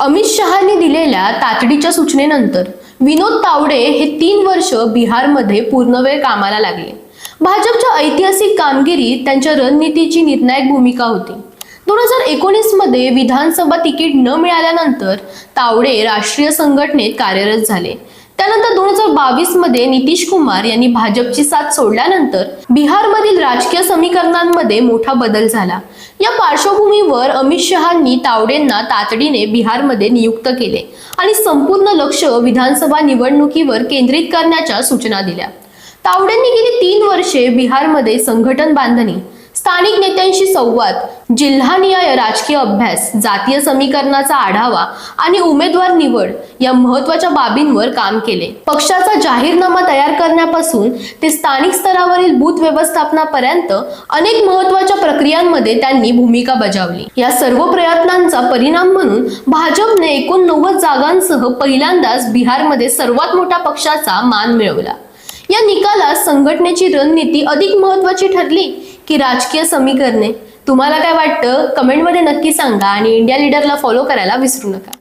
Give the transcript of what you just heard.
अमित शहानी दिलेल्या तातडीच्या सूचनेनंतर विनोद तावडे हे तीन वर्ष बिहारमध्ये पूर्णवेळ कामाला लागले. भाजपच्या ऐतिहासिक कामगिरी त्यांच्या रणनीतीची निर्णायक भूमिका होती. दोन हजार एकोणीसमध्ये विधानसभा तिकीट न मिळाल्यानंतर तावडे राष्ट्रीय संघटनेत कार्यरत झाले. त्यानंतर दोन हजार बावीसमध्ये नितीश कुमार यांनी भाजपची साथ सोडल्यानंतर बिहारमधील राजकीय समीकरणांमध्ये मोठा बदल झाला. या पार्श्वभूमीवर अमित शहांनी तावडेंना तातडीने बिहारमध्ये नियुक्त केले आणि संपूर्ण लक्ष विधानसभा निवडणुकीवर केंद्रित करण्याच्या सूचना दिल्या. तावडेंनी गेली तीन वर्षे बिहारमध्ये संघटन बांधणी स्थानिक नेत्यांशी संवाद जिल्हानिहाय राजकीय अभ्यास जातीय समीकरणाचा आढावा आणि उमेदवार निवड या महत्त्वाच्या बाबींवर काम केले. पक्षाचा जाहीरनामा तयार करण्यापासून ते स्थानिक स्तरावरील बूथ व्यवस्थापनापर्यंत अनेक महत्त्वाच्या प्रक्रियांमध्ये त्यांनी भूमिका बजावली. या सर्व प्रयत्नांचा परिणाम म्हणून भाजपने एकोणनव्वद जागांसह पहिल्यांदाच बिहारमध्ये सर्वात मोठ्या पक्षाचा मान मिळवला. या निकालात संघटनेची रणनीती अधिक महत्वाची ठरली. की राजकीय समीकरणे. तुम्हाला काय वाटतं? कमेंटमध्ये नक्की सांगा आणि इंडिया लीडरला फॉलो करायला विसरू नका.